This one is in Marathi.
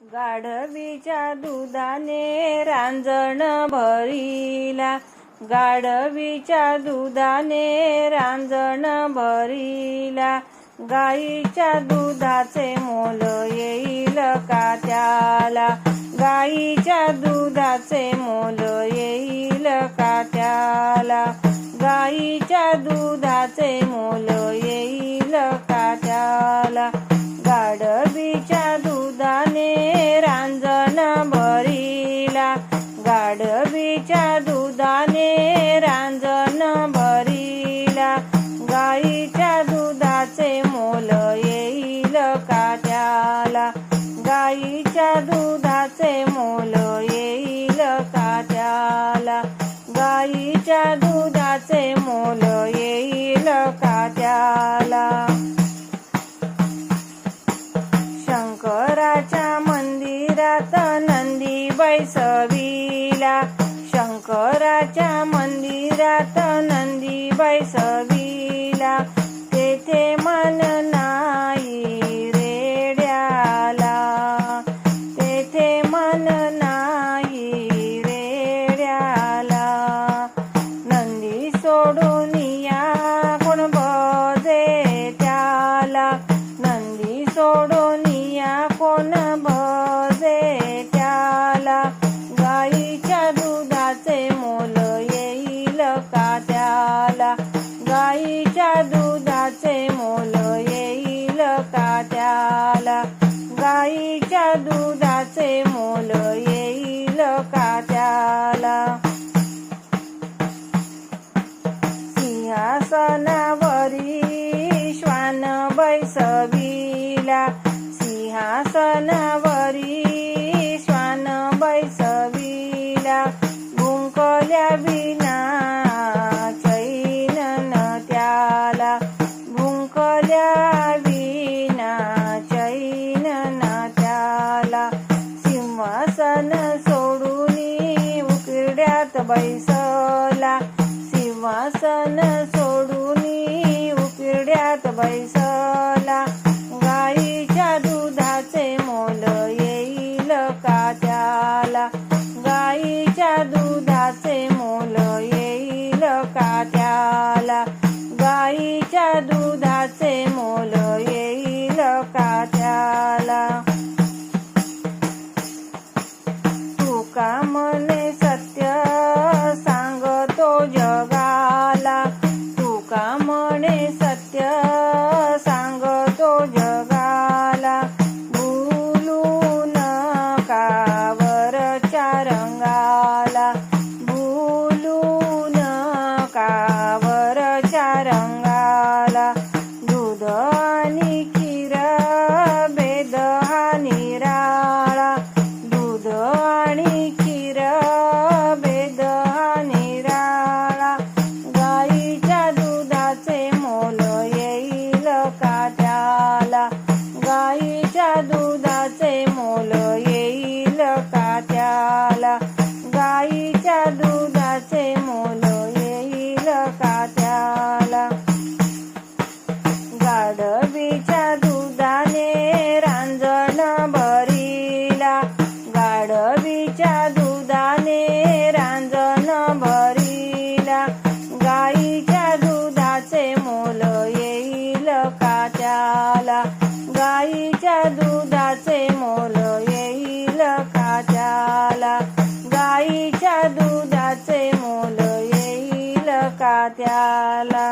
गाढवीच्या दुधाने रांजण भरिला. गाढवीच्या दुधाने रांजण भरिला. गाईच्या दुधाचे मोल येईल का त्याला? गाईच्या दुधाचे मोल येईल का त्याला? गाईच्या दुधाचे मोल येईल दुधाचे मोल येईल का त्याला? गाईच्या दुधाचे मोल येईल का त्याला? शंकराच्या मंदिरात नंदी बैसविला. शंकराच्या मंदिरात नंदी बैसविला. तेथे दुधाचे मोल येईल का त्याला? सिंहासनावरी श्वान बैसविला. सिंहासनावरी श्वान बैसविला. भुंकल्या विना बैसला सिंहासन सोडून उकिरड्यात बैसला गाईच्या दुधाचे रंगाला दूध आणि खीर भेद हा निराळा दूध आणि खीर भेद हा निराळा गाईच्या दुधाचे मोल येईल का त्याला? गाईच्या दुधाचे मोल येईल का त्याला? गाईच्या दूध त्याला गाईच्या दुधाचे मोल येईल का त्याला गाईच्या दुधाचे मोल येईल का त्याला